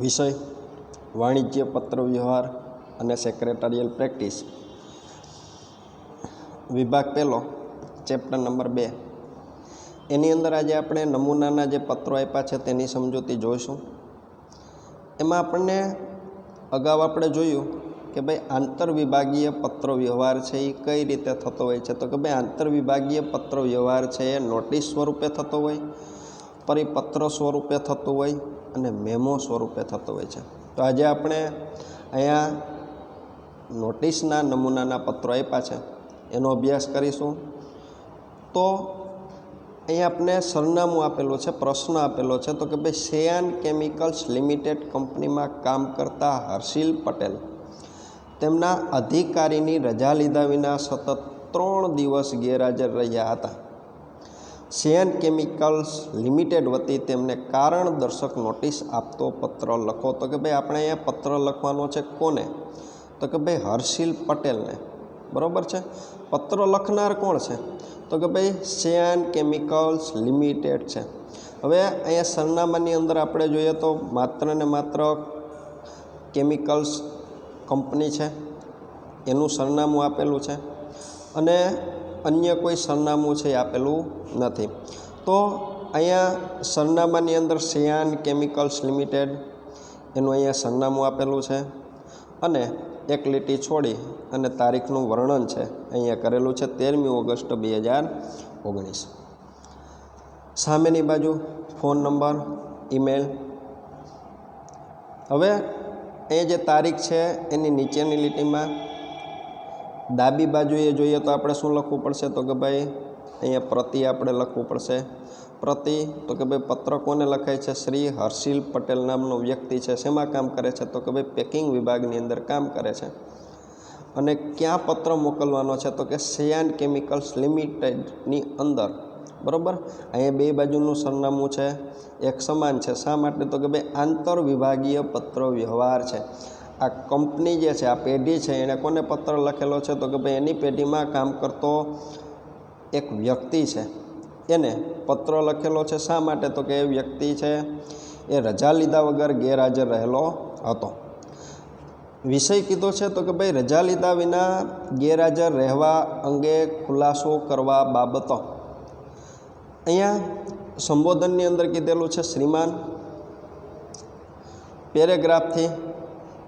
વિષય, વાણિજ્ય પત્ર વ્યવહાર અને સેક્રેટરિયલ પ્રેક્ટિસ વિભાગ પહેલો ચેપ્ટર નંબર બે. એની અંદર આજે આપણે નમૂનાના જે પત્રો આપ્યા છે તેની સમજૂતી જોઈશું. એમાં આપણને અગાઉ આપણે જોયું કે ભાઈ આંતરવિભાગીય પત્ર વ્યવહાર છે એ કઈ રીતે થતો હોય છે? તો કે ભાઈ આંતરવિભાગીય પત્ર વ્યવહાર છે એ નોટિસ સ્વરૂપે થતો હોય પરિપત્ર સ્વરૂપે થતું હોય અને મેમો સ્વરૂપે થતું હોય છે. તો આજે આપણે અહીંયા નોટિસના નમૂનાના પત્રો આપ્યા છે. એનો અભ્યાસ કરીશું. તો અહીંયા આપણે સરનામું આપેલું છે, પ્રશ્ન આપેલો છે. તો કે ભાઈ, સેયાન કેમિકલ્સ લિમિટેડ કંપનીમાં કામ કરતા હર્ષિલ પટેલ. તેમના અધિકારીની રજા લીધા વિના સતત ત્રણ દિવસ ગેરહાજર રહ્યા હતા. સેયન કેમિકલ્સ લિમિટેડ વતી તેમને કારણ દર્શક નોટિસ આપતો પત્ર લખો. તો કે ભાઈ આપણે અહીંયા પત્ર લખવાનો છે કોને? તો કે ભાઈ હર્ષિલ પટેલને. બરાબર છે? પત્ર લખનાર કોણ છે? તો કે ભાઈ સેયાન કેમિકલ્સ લિમિટેડ છે. હવે અહીંયા સરનામાની અંદર આપણે જોઈએ તો માત્ર ને માત્ર કેમિકલ્સ કંપની છે. એનું સરનામું આપેલું છે. અને અન્ય કોઈ સરનામું છે એ આપેલું નથી. તો અહીંયા સરનામાની અંદર સિયાન કેમિકલ્સ લિમિટેડ એનું અહીંયા સરનામું આપેલું છે અને એક લીટી છોડી અને તારીખનું વર્ણન છે અહીંયા કરેલું છે તેરમી ઓગસ્ટ બે હજાર ઓગણીસ. સામેની બાજુ ફોન નંબર, ઈમેલ. હવે એ જે તારીખ છે એની નીચેની લીટીમાં ડાબી બાજુએ જોઈએ તો આપણે શું લખવું પડશે? તો કે ભાઈ, અહીંયા પ્રતિ આપણે લખવું પડશે. પ્રતિ, તો કે ભાઈ પત્ર કોને લખાય છે? શ્રી હર્ષિલ પટેલ નામનો વ્યક્તિ છે. શેમાં કામ કરે છે? તો કે ભાઈ પેકિંગ વિભાગની અંદર કામ કરે છે. અને ક્યાં પત્ર મોકલવાનો છે? તો કે સેયાન કેમિકલ્સ લિમિટેડની અંદર. બરાબર? અહીંયા બે બાજુનું સરનામું છે. એક સમાન છે. શા માટે? તો કે ભાઈ આંતર વિભાગીય પત્ર વ્યવહાર છે. આ કંપની જે છે, આ પેઢી છે એણે કોને પત્ર લખેલો છે તો કે ભાઈ એની પેઢીમાં કામ કરતો એક વ્યક્તિ છે. એને પત્ર લખેલો છે શા માટે? તો કે એ વ્યક્તિ છે, એ રજા લીધા વગર ગેરહાજર રહેલો હતો. વિષય કીધો છે તો કે ભાઈ રજા લીધા વિના ગેરહાજર રહેવા અંગે ખુલાસો કરવા બાબતો. અહીંયા સંબોધનની અંદર કીધેલું છે, શ્રીમાન, પેરેગ્રાફથી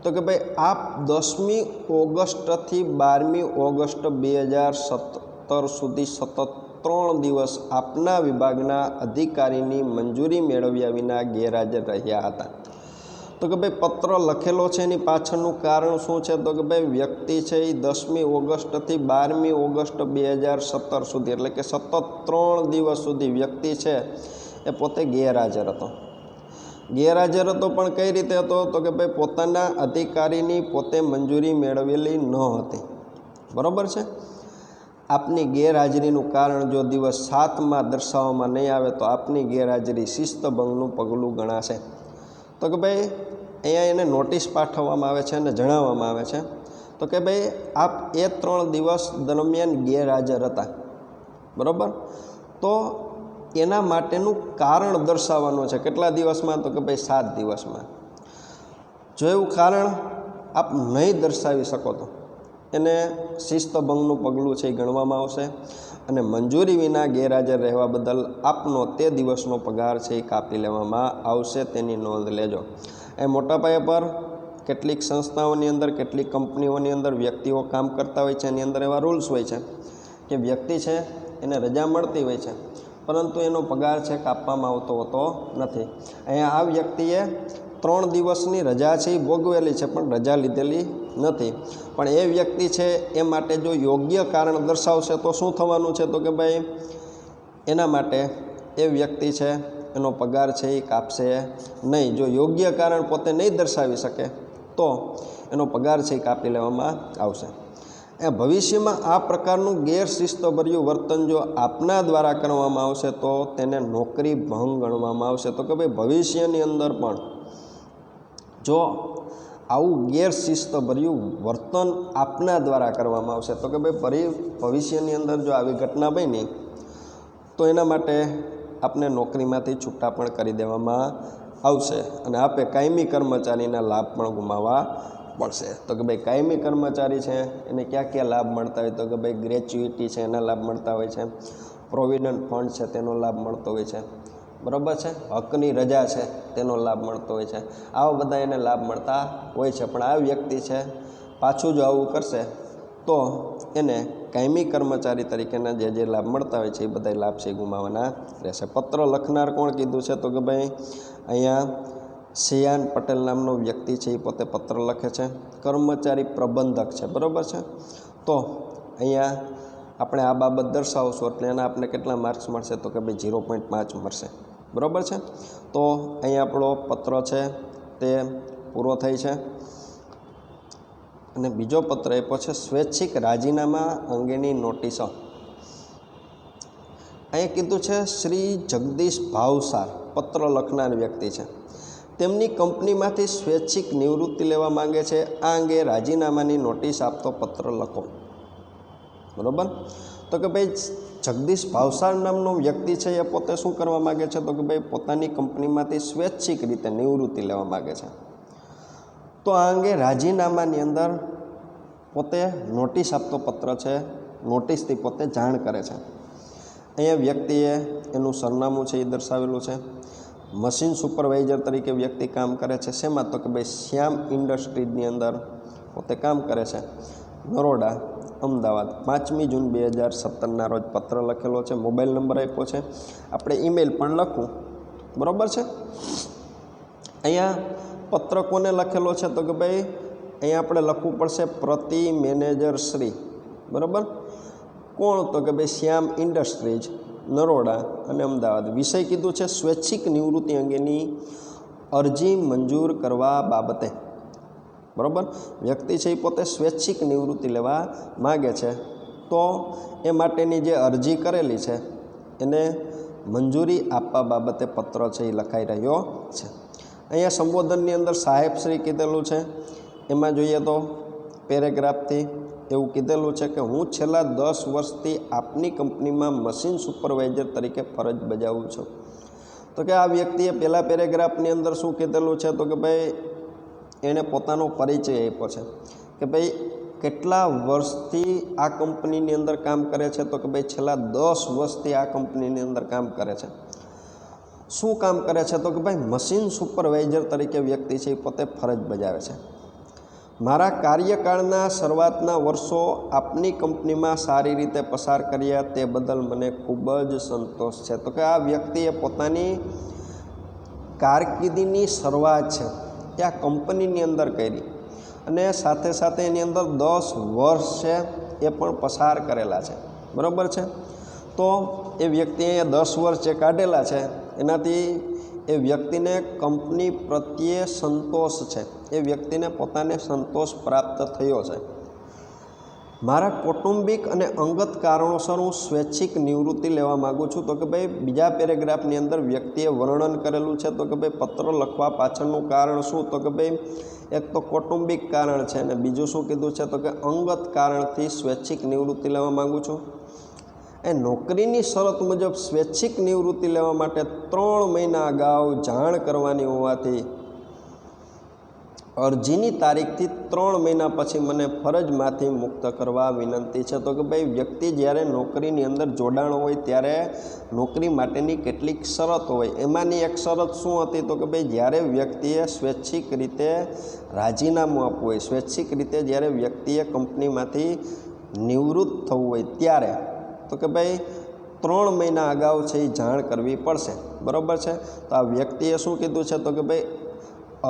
તો કે ભાઈ આપ દસમી ઓગસ્ટથી બારમી ઓગસ્ટ બે હજાર સત્તર સુધી સતત ત્રણ દિવસ આપના વિભાગના અધિકારીની મંજૂરી મેળવ્યા વિના ગેરહાજર રહ્યા હતા. તો કે ભાઈ પત્ર લખેલો છે એની પાછળનું કારણ શું છે? તો કે ભાઈ વ્યક્તિ છે એ દસમી ઓગસ્ટથી બારમી ઓગસ્ટ બે હજાર સત્તર સુધી, એટલે કે સતત ત્રણ દિવસ સુધી વ્યક્તિ છે એ પોતે ગેરહાજર હતો. ગેરહાજર હતો, પણ કઈ રીતે હતો તો કે ભાઈ પોતાના અધિકારીની પોતે મંજૂરી મેળવેલી ન હતી. બરાબર છે? આપની ગેરહાજરીનું કારણ જો દિવસ સાતમાં દર્શાવવામાં નહીં આવે તો આપની ગેરહાજરી શિસ્તભંગનું પગલું ગણાશે. તો કે ભાઈ અહીંયા એને નોટિસ પાઠવવામાં આવે છે અને જણાવવામાં આવે છે. તો કે ભાઈ આપ એ ત્રણ દિવસ દરમિયાન ગેરહાજર હતા. બરાબર? તો એના માટેનું કારણ દર્શાવવાનું છે. કેટલા દિવસમાં? તો કે ભાઈ સાત દિવસમાં. જો એવું કારણ આપ નહીં દર્શાવી શકો તો. એને શિસ્તભંગનું પગલું છે એ ગણવામાં આવશે. અને મંજૂરી વિના ગેરહાજર રહેવા બદલ આપનો તે દિવસનો પગાર છે એ કાપી લેવામાં આવશે. તેની નોંધ લેજો. એ મોટા પાયા પર કેટલીક સંસ્થાઓની અંદર, કેટલીક કંપનીઓની અંદર વ્યક્તિઓ કામ કરતા હોય છે. એની અંદર એવા રૂલ્સ હોય છે કે વ્યક્તિ છે એને રજા મળતી હોય છે. પરંતુ એનો પગાર છે કાપવામાં આવતો હોતો નથી. અહીંયા આ વ્યક્તિએ ત્રણ દિવસની રજા છે, એ ભોગવેલી છે, પણ રજા લીધેલી નથી. પણ એ વ્યક્તિ છે, એ માટે જો યોગ્ય કારણ દર્શાવશે, તો શું થવાનું છે? તો કે ભાઈ, એના માટે એ વ્યક્તિ છે, એનો પગાર છે, એ કાપશે નહીં. જો યોગ્ય કારણ પોતે નહીં દર્શાવી શકે, તો એનો પગાર છે, એ કાપી લેવામાં આવશે. એ ભવિષ્યમાં આ પ્રકારનું ગેરશિસ્તભર્યું વર્તન જો આપના દ્વારા કરવામાં આવશે તો તેને નોકરી ભંગ ગણવામાં આવશે. તો કે ભાઈ ભવિષ્યની અંદર પણ જો આવું ગેરશિસ્તભર્યું વર્તન આપના દ્વારા કરવામાં આવશે, તો કે ભાઈ ફરી ભવિષ્યની અંદર જો આવી ઘટના બની, તો એના માટે આપને નોકરીમાંથી છૂટા પણ કરી દેવામાં આવશે અને આપે કાયમી કર્મચારીના લાભ પણ ગુમાવવા પડશે તો કે ભાઈ કાયમી કર્મચારી છે, એને ક્યાં ક્યાં લાભ મળતા હોય? તો કે ભાઈ ગ્રેચ્યુઇટી છે, એના લાભ મળતા હોય છે. પ્રોવિડન્ટ ફંડ છે, તેનો લાભ મળતો હોય છે. બરાબર છે? હકની રજા છે, તેનો લાભ મળતો હોય છે. આવા બધા એને લાભ મળતા હોય છે. પણ આ વ્યક્તિ છે, પાછું જો આવું કરશે, તો એને કાયમી કર્મચારી તરીકેના જે જે લાભ મળતા હોય છે, એ બધા લાભ છે ગુમાવાના રહેશે. પત્ર લખનાર કોણ કીધું છે? તો કે ભાઈ અહીંયા શિયાન પટેલ નામનો વ્યક્તિ છે, એ પોતે પત્ર લખે છે. કર્મચારી પ્રબંધક છે, બરાબર છે? તો અહીંયા આપણે આ બાબત દર્શાવશું, એટલે એના આપણે કેટલા માર્ક્સ મળશે તો કે ભાઈ ઝીરો પોઈન્ટ પાંચ મળશે. બરાબર છે? તો અહીંયા આપણો પત્ર છે, તે પૂરો થઈ છે. અને બીજો પત્ર આપ્યો છે, સ્વૈચ્છિક રાજીનામા અંગેની નોટિસો. અહીંયા કીધું છે, શ્રી જગદીશ ભાવસાર, પત્ર લખનાર વ્યક્તિ છે. તેમની કંપનીમાંથી સ્વૈચ્છિક નિવૃત્તિ લેવા માંગે છે. આ અંગે રાજીનામાની નોટિસ આપતો પત્ર લખો. બરાબર? તો કે ભાઈ, જગદીશ ભાવસાર નામનો વ્યક્તિ છે એ પોતે શું કરવા માગે છે? તો કે ભાઈ, પોતાની કંપનીમાંથી સ્વૈચ્છિક રીતે નિવૃત્તિ લેવા માગે છે. તો આ અંગે રાજીનામાની અંદર પોતે નોટિસ આપતો પત્ર છે. નોટિસથી પોતે જાણ કરે છે. અહીંયા વ્યક્તિએ એનું સરનામું છે એ દર્શાવેલું છે. મશીન સુપરવાઇઝર તરીકે વ્યક્તિ કામ કરે છે. શેમાં? તો કે ભાઈ શ્યામ ઇન્ડસ્ટ્રીઝની અંદર પોતે કામ કરે છે. નરોડા, અમદાવાદ, પાંચમી જૂન બે હજાર સત્તરના રોજ પત્ર લખેલો છે. મોબાઈલ નંબર આપ્યો છે. આપણે ઈમેલ પણ લખવું બરાબર છે? અહીંયા પત્ર કોને લખેલો છે તો કે ભાઈ અહીંયા આપણે લખવું પડશે પ્રતિ મેનેજર શ્રી. બરાબર? કોણ? તો કે ભાઈ શ્યામ ઇન્ડસ્ટ્રીઝ. નરોડા અને અમદાવાદ. વિષય કીધું છે સ્વૈચ્છિક નિવૃત્તિ અંગેની અરજી મંજૂર કરવા બાબતે. બરાબર? વ્યક્તિ છે એ પોતે સ્વૈચ્છિક નિવૃત્તિ લેવા માગે છે. તો એ માટેની જે અરજી કરેલી છે, એને મંજૂરી આપવા બાબતે પત્ર છે એ લખાઈ રહ્યો છે. અહીંયા સંબોધનની અંદર સાહેબશ્રી કીધેલું છે. એમાં જોઈએ તો પેરેગ્રાફથી એવું કીધેલું છે કે હું છેલ્લા દસ વર્ષથી આપની કંપનીમાં મશીન સુપરવાઇઝર તરીકે ફરજ બજાવું છું. તો કે આ વ્યક્તિએ પહેલાં પેરેગ્રાફની અંદર શું કીધેલું છે? તો કે ભાઈ, એણે પોતાનો પરિચય આપ્યો છે કે ભાઈ, કેટલા વર્ષથી આ કંપનીની અંદર કામ કરે છે? તો કે ભાઈ, છેલ્લા દસ વર્ષથી આ કંપનીની અંદર કામ કરે છે. શું કામ કરે છે? તો કે ભાઈ, મશીન સુપરવાઇઝર તરીકે વ્યક્તિ છે એ પોતે ફરજ બજાવે છે. મારા કાર્યકાળના શરૂઆતના વર્ષો આપની કંપનીમાં સારી રીતે પસાર કર્યા તે બદલ મને ખૂબ જ સંતોષ છે. તો કે આ વ્યક્તિએ પોતાની કારકિર્દીની શરૂઆત છે એ આ કંપનીની અંદર કરી અને સાથે સાથે એની અંદર દસ વર્ષ છે એ પણ પસાર કરેલા છે. બરાબર છે? તો એ વ્યક્તિએ દસ વર્ષ જે કાઢેલા છે એનાથી એ વ્યક્તિને કંપની પ્રત્યે સંતોષ છે. એ વ્યક્તિને પોતાને સંતોષ પ્રાપ્ત થયો છે. મારા કૌટુંબિક અને અંગત કારણોસર હું સ્વૈચ્છિક નિવૃત્તિ લેવા માગું છું. તો કે ભાઈ, બીજા પેરેગ્રાફની અંદર વ્યક્તિએ વર્ણન કરેલું છે. તો કે ભાઈ, પત્ર લખવા પાછળનું કારણ શું? તો કે ભાઈ, એક તો કૌટુંબિક કારણ છે અને બીજું શું કીધું છે? તો કે અંગત કારણથી સ્વૈચ્છિક નિવૃત્તિ લેવા માગું છું. એ નોકરીની શરત મુજબ સ્વૈચ્છિક નિવૃત્તિ લેવા માટે ત્રણ મહિના અગાઉ જાણ કરવાની હોવાથી અરજીની તારીખથી ત્રણ મહિના પછી મને ફરજમાંથી મુક્ત કરવા વિનંતી છે તો કે ભાઈ વ્યક્તિ જ્યારે નોકરીની અંદર જોડાણ હોય ત્યારે નોકરી માટેની કેટલીક શરત હોય એમાંની એક શરત શું હતી તો કે ભાઈ જ્યારે વ્યક્તિએ સ્વૈચ્છિક રીતે રાજીનામું આપવું હોય, સ્વૈચ્છિક રીતે જ્યારે વ્યક્તિએ કંપનીમાંથી નિવૃત્ત થવું હોય ત્યારે, તો કે ભાઈ, ત્રણ મહિના અગાઉ છે એ જાણ કરવી પડશે. બરાબર છે? તો આ વ્યક્તિએ શું કીધું છે? તો કે ભાઈ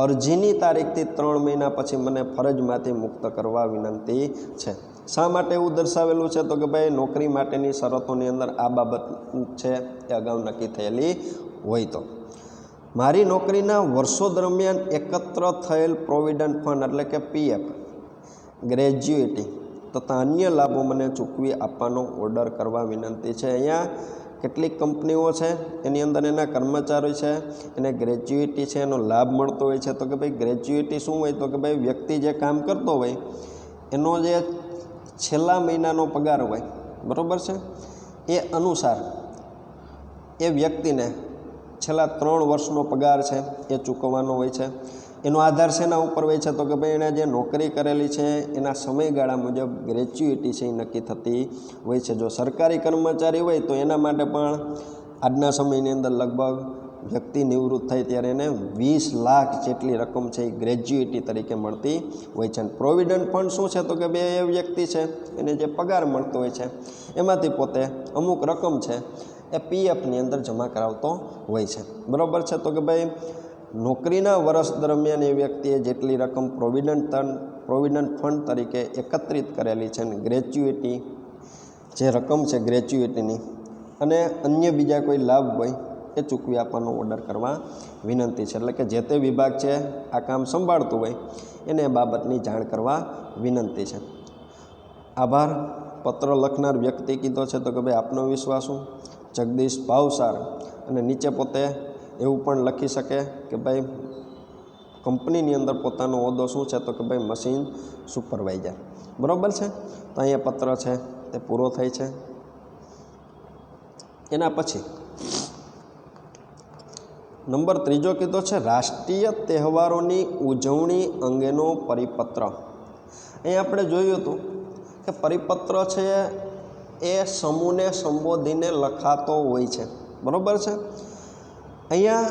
અરજીની તારીખથી ત્રણ મહિના પછી મને ફરજમાંથી મુક્ત કરવા વિનંતી છે. શા માટે એવું દર્શાવેલું છે? તો કે ભાઈ, નોકરી માટેની શરતોની અંદર આ બાબત છે, એ અગાઉ નક્કી થયેલી હોય તો. મારી નોકરીના વર્ષો દરમિયાન એકત્ર થયેલ પ્રોવિડન્ટ ફંડ એટલે કે પીએફ ગ્રેજ્યુએટી તથા અન્ય લાભો મને ચૂકવી આપવાનો ઓર્ડર કરવા વિનંતી છે. અહીંયા કેટલીક કંપનીઓ છે, એની અંદર એના કર્મચારી છે, એને ગ્રેજ્યુએટી છે, એનો લાભ મળતો હોય છે. તો કે ભાઈ ગ્રેજ્યુએટી શું હોય? તો કે ભાઈ વ્યક્તિ જે કામ કરતો હોય, એનો જે છેલ્લા મહિનાનો પગાર હોય, બરાબર છે? એ અનુસાર એ વ્યક્તિને છેલ્લા ત્રણ વર્ષનો પગાર છે એ ચૂકવવાનો હોય છે. એનો આધાર શેના ઉપર હોય છે? તો કે ભાઈ એણે જે નોકરી કરેલી છે, એના સમયગાળા મુજબ ગ્રેચ્યુઇટી છે એ નક્કી થતી હોય છે. જો સરકારી કર્મચારી હોય તો એના માટે પણ આજના સમયની અંદર લગભગ વ્યક્તિ નિવૃત્ત થાય ત્યારે એને વીસ લાખ જેટલી રકમ છે એ ગ્રેજ્યુએટી તરીકે મળતી હોય છે. અને પ્રોવિડન્ટ ફંડ શું છે? તો કે બે એ વ્યક્તિ છે, એને જે પગાર મળતો હોય છે, એમાંથી પોતે અમુક રકમ છે એ પીએફની અંદર જમા કરાવતો હોય છે. બરાબર છે? તો કે ભાઈ નોકરીના વર્ષ દરમિયાન એ વ્યક્તિએ જેટલી રકમ પ્રોવિડન્ટ પ્રોવિડન્ટ ફંડ તરીકે એકત્રિત કરેલી છે અને ગ્રેચ્યુએટી જે રકમ છે ગ્રેચ્યુએટીની અને અન્ય બીજા કોઈ લાભ હોય એ ચૂકવી આપવાનો ઓર્ડર કરવા વિનંતી છે. એટલે કે જે તે વિભાગ છે, આ કામ સંભાળતું હોય, એને બાબતની જાણ કરવા વિનંતી છે. આભાર. પત્ર લખનાર વ્યક્તિ કીધો છે તો કે ભાઈ આપનો વિશ્વાસુ જગદીશ ભાવસાર. અને નીચે પોતે એવું પણ લખી શકે કે ભાઈ, કંપનીની અંદર પોતાનો હોદ્દો શું છે તો કે ભાઈ મશીન સુપરવાઇઝર બરાબર છે? તો અહીંયા પત્ર છે, તે પૂરો થાય છે. એના પછી, નંબર ત્રીજો કીધો છે, રાષ્ટ્રીય તહેવારોની ઉજવણી અંગેનો પરિપત્ર. અહીં આપણે જોયું હતું કે પરિપત્ર છે એ સમૂહને સંબોધીને લખાતો હોય છે. બરાબર છે? અહીંયા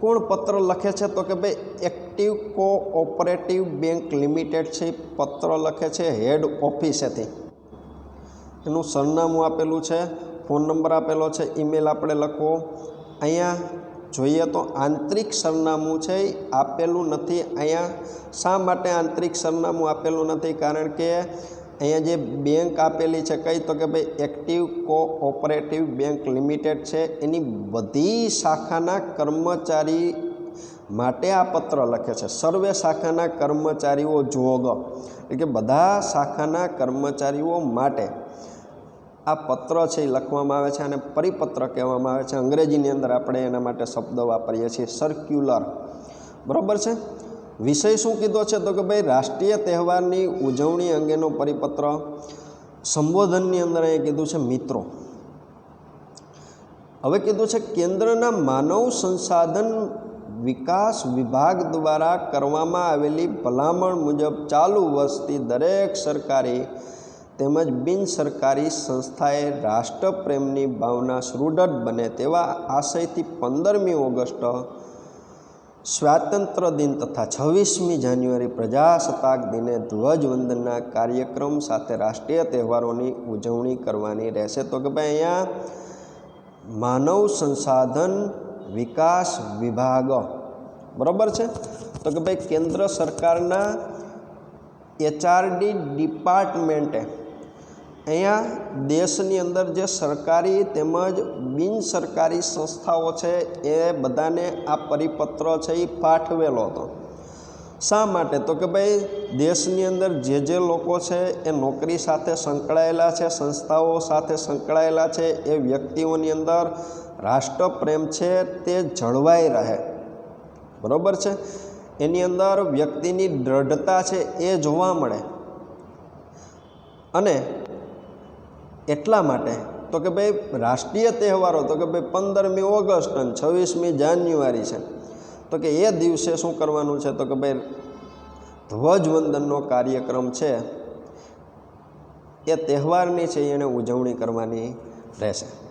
કોણ પત્ર લખે છે તો કે ભાઈ એક્ટિવ કોઓપરેટિવ બેંક લિમિટેડ છે પત્ર લખે છે હેડ ઓફિસેથી. એનું સરનામું આપેલું છે, ફોન નંબર આપેલો છે, ઈમેલ આપણે લખવો. અહીંયા જોઈએ તો આંતરિક સરનામું છે આપેલું નથી. અહીંયા શા માટે આંતરિક સરનામું આપેલું નથી? કારણ કે અહીંયા જે બેંક આપેલી છે, કઈ તો કે ભાઈ એક્ટિવ કોઓપરેટિવ બેંક લિમિટેડ છે, એની બધી શાખાના કર્મચારી માટે આ પત્ર લખે છે. સર્વે શાખાના કર્મચારીઓ જોગ, એટલે કે બધા શાખાના કર્મચારીઓ માટે આ પત્ર છે એ લખવામાં આવે છે અને પરિપત્ર કહેવામાં આવે છે. અંગ્રેજીની અંદર આપણે એના માટે શબ્દ વાપરીએ છીએ સર્ક્યુલર બરાબર છે? વિષય શું કીધો છે? તો કે ભાઈ, રાષ્ટ્રીય તહેવારની ઉજવણી અંગેનો પરિપત્ર સંબોધનની અંદર એ કીધું છે મિત્રો. હવે કીધું છે કેન્દ્રના માનવ સંસાધન વિકાસ વિભાગ દ્વારા કરવામાં આવેલી ભલામણ મુજબ ચાલુ વર્ષથી દરેક સરકારી તેમજ બિન સરકારી સંસ્થાએ રાષ્ટ્રપ્રેમની ભાવના સુદૃઢ બને તેવા આશયથી પંદરમી ઓગસ્ટ સ્વાતંત્ર્ય દિન તથા છવ્વીસમી જાન્યુઆરી પ્રજાસત્તાક દિને ધ્વજવંદનના કાર્યક્રમ સાથે રાષ્ટ્રીય તહેવારોની ઉજવણી કરવાની રહેશે. તો કે ભાઈ અહીંયા માનવ સંસાધન વિકાસ વિભાગ, બરાબર છે? તો કે ભાઈ કેન્દ્ર સરકારના એચઆરડી ડિપાર્ટમેન્ટે અહીંયા દેશની અંદર જે સરકારી તેમજ બિન સરકારી સંસ્થાઓ છે એ બધાને આ પરિપત્ર છે એ પાઠવેલો હતો. શા માટે? તો કે ભાઈ દેશની અંદર જે જે લોકો છે એ નોકરી સાથે સંકળાયેલા છે, સંસ્થાઓ સાથે સંકળાયેલા છે, એ વ્યક્તિઓની અંદર રાષ્ટ્રપ્રેમ છે તે જળવાઈ રહે. બરાબર છે? એની અંદર વ્યક્તિની દ્રઢતા છે એ જોવા મળે. અને એટલા માટે, તો કે ભાઈ રાષ્ટ્રીય તહેવારો, તો કે ભાઈ પંદરમી ઓગસ્ટ અને છવ્વીસમી જાન્યુઆરી છે. તો કે એ દિવસે શું કરવાનું છે? તો કે ભાઈ ધ્વજવંદનનો કાર્યક્રમ છે. એ તહેવારની છે, એને ઉજવણી કરવાની રહેશે.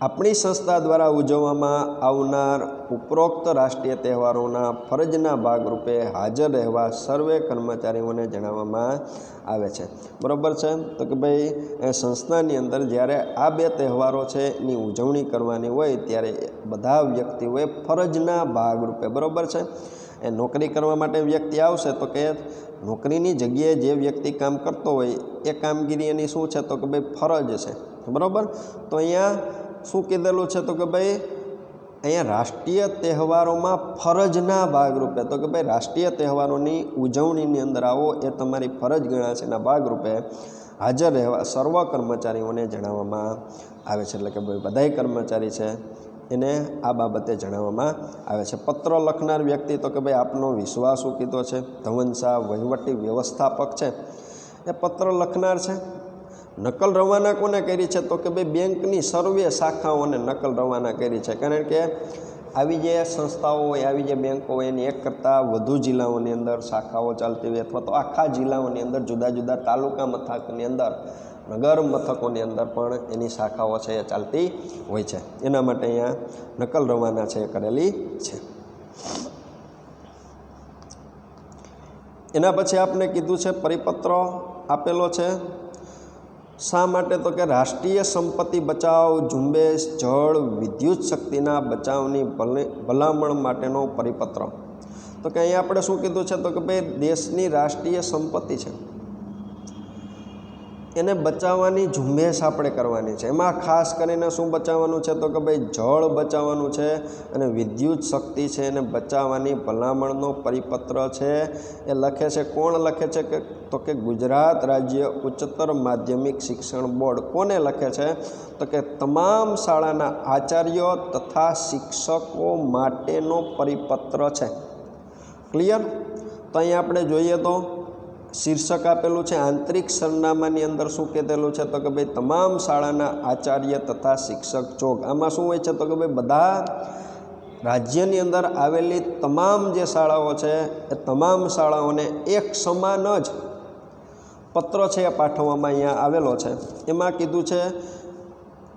આપણી સંસ્થા દ્વારા ઉજવવામાં આવનાર ઉપરોક્ત રાષ્ટ્રીય તહેવારોના ફરજના ભાગરૂપે હાજર રહેવા સર્વે કર્મચારીઓને જણાવવામાં આવે છે. બરાબર છે? તો કે ભાઈ સંસ્થાની અંદર જ્યારે આ બે તહેવારો છે એની ઉજવણી કરવાની હોય ત્યારે બધા વ્યક્તિઓએ ફરજના ભાગરૂપે, બરાબર છે? એ નોકરી કરવા માટે વ્યક્તિ આવશે તો કે નોકરીની જગ્યાએ જે વ્યક્તિ કામ કરતો હોય એ કામગીરી એની શું છે? તો કે ભાઈ ફરજ છે. બરાબર? તો અહીંયા શું કીધેલું છે તો કે ભાઈ, અહીંયા રાષ્ટ્રીય તહેવારોમાં ફરજના ભાગરૂપે, તો કે ભાઈ રાષ્ટ્રીય તહેવારોની ઉજવણીની અંદર આવો એ તમારી ફરજ ગણાશે એના ભાગરૂપે હાજર રહેવા સર્વ કર્મચારીઓને જણાવવામાં આવે છે. એટલે કે ભાઈ બધાય કર્મચારી છે એને આ બાબતે જણાવવામાં આવે છે. પત્ર લખનાર વ્યક્તિ તો કે ભાઈ આપનો વિશ્વાસ કીધો છે. ધવન શાહ વહીવટી વ્યવસ્થાપક છે. એ પત્ર લખનાર છે. નકલ રવાના કોને કરી છે? તો કે ભાઈ બેંકની સર્વે શાખાઓને નકલ રવાના કરી છે. કારણ કે આવી જે સંસ્થાઓ હોય, આવી જે બેંકો હોય, એની એક કરતાં વધુ જિલ્લાઓની અંદર શાખાઓ ચાલતી હોય અથવા તો આખા જિલ્લાઓની અંદર, જુદા જુદા તાલુકા મથકની અંદર, નગર મથકોની અંદર પણ એની શાખાઓ છે એ ચાલતી હોય છે. એના માટે અહીંયા નકલ રવાના છે એ કરેલી છે. એના પછી આપણે કીધું છે પરિપત્ર આપેલો છે. શા માટે? તો કે રાષ્ટ્રીય સંપત્તિ બચાવ, ઝુંબેશ, જળ, વિદ્યુત શક્તિના બચાવની ભલે, ભલામણ માટેનો પરિપત્ર. તો કે અહીંયા આપણે શું કીધું છે? તો કે ભાઈ, દેશની રાષ્ટ્રીય સંપત્તિ છે. એને બચાવવાની ઝુંબેશ આપણે કરવાની છે. એમાં ખાસ કરીને શું બચાવવાનું છે? તો કે ભાઈ, જળ બચાવવાનું છે અને વિદ્યુત શક્તિ છે એને બચાવવાની ભલામણનો પરિપત્ર છે. એ લખે છે, કોણ લખે છે? કે તો કે ગુજરાત રાજ્ય ઉચ્ચતર માધ્યમિક શિક્ષણ બોર્ડ કોને લખે છે? તો કે તમામ શાળાના આચાર્યો તથા શિક્ષકો માટેનો પરિપત્ર છે. ક્લિયર? તો અહીં આપણે જોઈએ તો શીર્ષક આપેલું છે, આંતરિક સરનામાની અંદર શું કહેલું છે? તો કે ભાઈ તમામ શાળાના આચાર્ય તથા શિક્ષક ચોક. આમાં શું હોય છે? તો કે ભાઈ બધા રાજ્યની અંદર આવેલી તમામ જે શાળાઓ છે, એ તમામ શાળાઓને એક સમાન જ પત્ર છે એ પાઠવવામાં અહીંયા આવેલો છે. એમાં કીધું છે,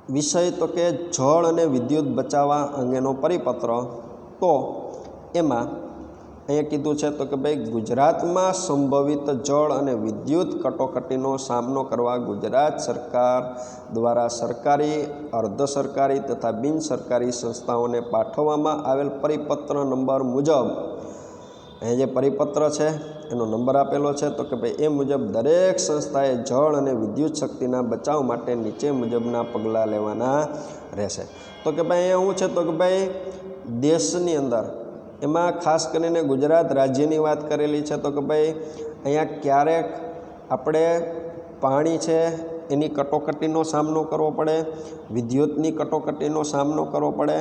વિષય તો કે જળ અને વિદ્યુત બચાવવા અંગેનો પરિપત્ર. તો એમાં અહીંયા કીધું છે તો કે ભાઈ, ગુજરાતમાં સંભવિત જળ અને વિદ્યુત કટોકટીનો સામનો કરવા ગુજરાત સરકાર દ્વારા સરકારી, અર્ધ સરકારી તથા બિન સરકારી સંસ્થાઓને પાઠવવામાં આવેલ પરિપત્ર નંબર મુજબ અહીંયા જે પરિપત્ર છે, એનો નંબર આપેલો છે, તો કે ભાઈ એ મુજબ દરેક સંસ્થાએ જળ અને વિદ્યુત શક્તિના બચાવ માટે નીચે મુજબના પગલાં લેવાના રહેશે. તો કે ભાઈ અહીંયા શું છે, તો કે ભાઈ દેશની અંદર, એમાં ખાસ કરીને ગુજરાત રાજ્યની વાત કરેલી છે, તો કે ભાઈ અહીંયા ક્યારેક આપણે પાણી છે, એની કટોકટીનો સામનો કરવો પડે, વિદ્યુતની કટોકટીનો સામનો કરવો પડે,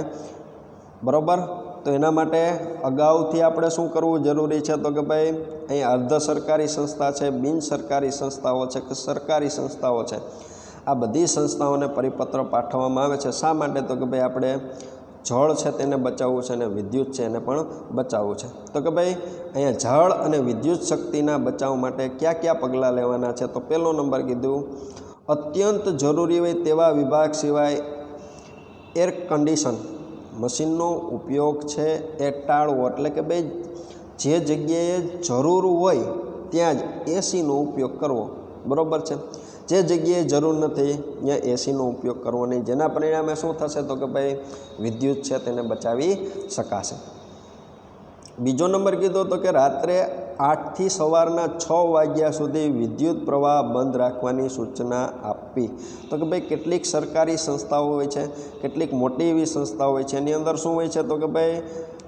બરાબર? તો એના માટે અગાઉથી આપણે શું કરવું જરૂરી છે? તો કે ભાઈ, અહીં અર્ધ સરકારી સંસ્થા છે, બિન સરકારી સંસ્થાઓ છે કે સરકારી સંસ્થાઓ છે? આ બધી સંસ્થાઓને પરિપત્ર પાઠવવામાં આવે છે. શા માટે? તો કે ભાઈ આપણે જળ છે તેને બચાવવું છે અને વિદ્યુત છે એને પણ બચાવવું છે. તો કે ભાઈ, અહીંયા જળ અને વિદ્યુત શક્તિના બચાવ માટે કયા કયા પગલાં લેવાના છે? તો પહેલો નંબર કીધું, અત્યંત જરૂરી હોય તેવા વિભાગ સિવાય એર કન્ડિશન મશીનનો ઉપયોગ છે એ ટાળવો. એટલે કે ભાઈ જે જગ્યાએ જરૂર હોય ત્યાં જ એસીનો ઉપયોગ કરવો. બરાબર છે? જે જગ્યાએ જરૂર નથી, ત્યાં એસીનો ઉપયોગ કરવો નહીં. જેના પરિણામે શું થશે તો કે ભાઈ વિદ્યુત છે તેને બચાવી શકાશે. બીજો નંબર કીધો તો કે રાત્રે આઠથી સવારના છ વાગ્યા સુધી વિદ્યુત પ્રવાહ બંધ રાખવાની સૂચના આપવી તો કે ભાઈ, કેટલીક સરકારી સંસ્થાઓ હોય છે, કેટલીક મોટી એવી સંસ્થાઓ હોય છે, એની અંદર શું હોય છે? તો કે ભાઈ,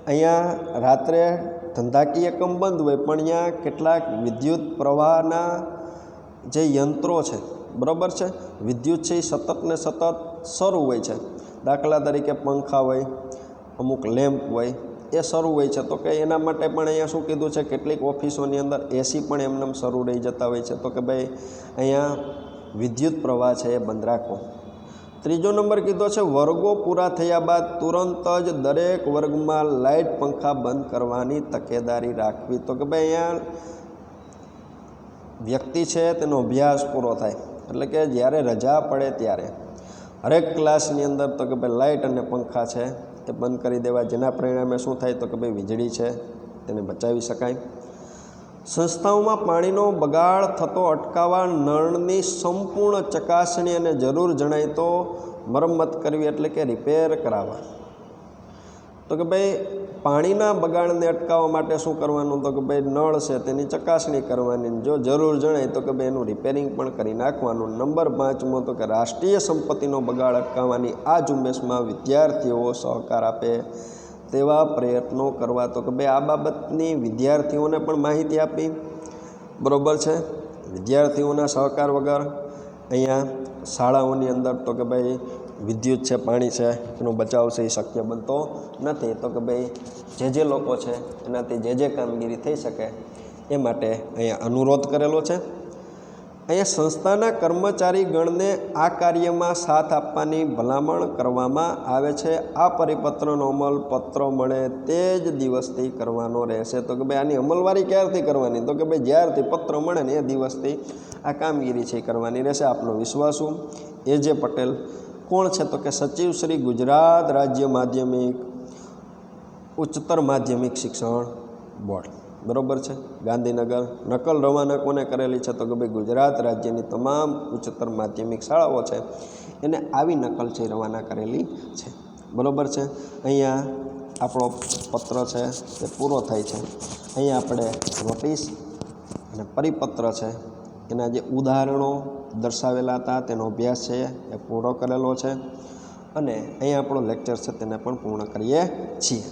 અહીંયા રાત્રે ધંધાકીય એકમ બંધ હોય, પણ અહીંયા કેટલાક વિદ્યુત પ્રવાહના જે યંત્રો છે, બરાબર છે? વિદ્યુત છે એ સતત ને સતત શરૂ હોય છે. દાખલા તરીકે પંખા હોય, અમુક લેમ્પ હોય એ શરૂ હોય છે. તો કે એના માટે પણ અહીંયા શું કીધું છે? કેટલીક ઓફિસોની અંદર એસી પણ એમને શરૂ રહી જતા હોય છે. તો કે ભાઈ, અહીંયા વિદ્યુત પ્રવાહ છે એ બંધ રાખો. ત્રીજો નંબર કીધો છે, વર્ગો પૂરા થયા બાદ તુરંત જ દરેક વર્ગમાં લાઇટ પંખા બંધ કરવાની તકેદારી રાખવી. તો કે ભાઈ, અહીંયા વ્યક્તિ છે તેનો અભ્યાસ પૂરો થાય. એટલે કે જ્યારે રજા પડે ત્યારે. હરેક ક્લાસની અંદર તો કે ભાઈ લાઇટ અને પંખા છે. એ બંધ કરી દેવા જેના પરિણામે શું થાય તો કે ભાઈ વીજળી છે, તેને બચાવી શકાય. સંસ્થાઓમાં પાણીનો બગાડ થતો અટકાવવા નળની સંપૂર્ણ ચકાસણી અને જરૂર જણાય તો મરમ્મત કરવી એટલે કે રિપેર કરાવવા. તો કે ભાઈ પાણીના બગાડને અટકાવવા માટે શું કરવાનું? તો કે ભાઈ નળ છે તેની ચકાસણી કરવાની. જો જરૂર જણાય તો કે ભાઈ એનું રિપેરિંગ પણ કરી નાખવાનું. નંબર પાંચમો તો કે રાષ્ટ્રીય સંપત્તિનો બગાડ અટકાવવાની. આ ઝુંબેશમાં વિદ્યાર્થીઓ સહકાર આપે તેવા પ્રયત્નો કરવા. તો કે ભાઈ આ બાબતની વિદ્યાર્થીઓને પણ માહિતી આપી. બરાબર છે? વિદ્યાર્થીઓના સહકાર વગર અહીંયા શાળાઓની અંદર તો કે ભાઈ વિદ્યુત છે, પાણી છે, એનો બચાવ છે એ શક્ય બનતો નથી. તો કે ભાઈ, જે જે લોકો છે, એનાથી જે જે કામગીરી થઈ શકે એ માટે અહીંયા અનુરોધ કરેલો છે. અહીંયા સંસ્થાના કર્મચારી ગણને આ કાર્યમાં સાથ આપવાની ભલામણ કરવામાં આવે છે. આ પરિપત્રનો અમલ પત્ર મળે તે જ દિવસથી કરવાનો રહેશે. તો કે ભાઈ, આની અમલવારી ક્યારથી કરવાની? તો કે ભાઈ, જ્યારથી પત્ર મળે ને એ દિવસથી આ કામગીરી છે કરવાની રહેશે. આપનો વિશ્વાસુ એ જે પટેલ કોણ છે? તો કે સચિવ શ્રી ગુજરાત રાજ્ય માધ્યમિક, ઉચ્ચતર માધ્યમિક શિક્ષણ બોર્ડ. બરોબર છે? ગાંધીનગર. નકલ રવાના કોને કરેલી છે? તો કે ભાઈ ગુજરાત રાજ્યની તમામ ઉચ્ચતર માધ્યમિક શાળાઓ છે, એને આવી નકલ છે રવાના કરેલી છે. બરોબર છે? અહીંયા આપણો પત્ર છે તે પૂરો થાય છે. અહીંયા આપણે નોટિસ અને પરિપત્ર છે. એના જે ઉદાહરણો દર્શાવેલા હતા, તેનો અભ્યાસ છે એ પૂરો કરેલો છે. અને અહીંયા આપણો લેક્ચર છે, તેને પણ પૂર્ણ કરીએ છીએ.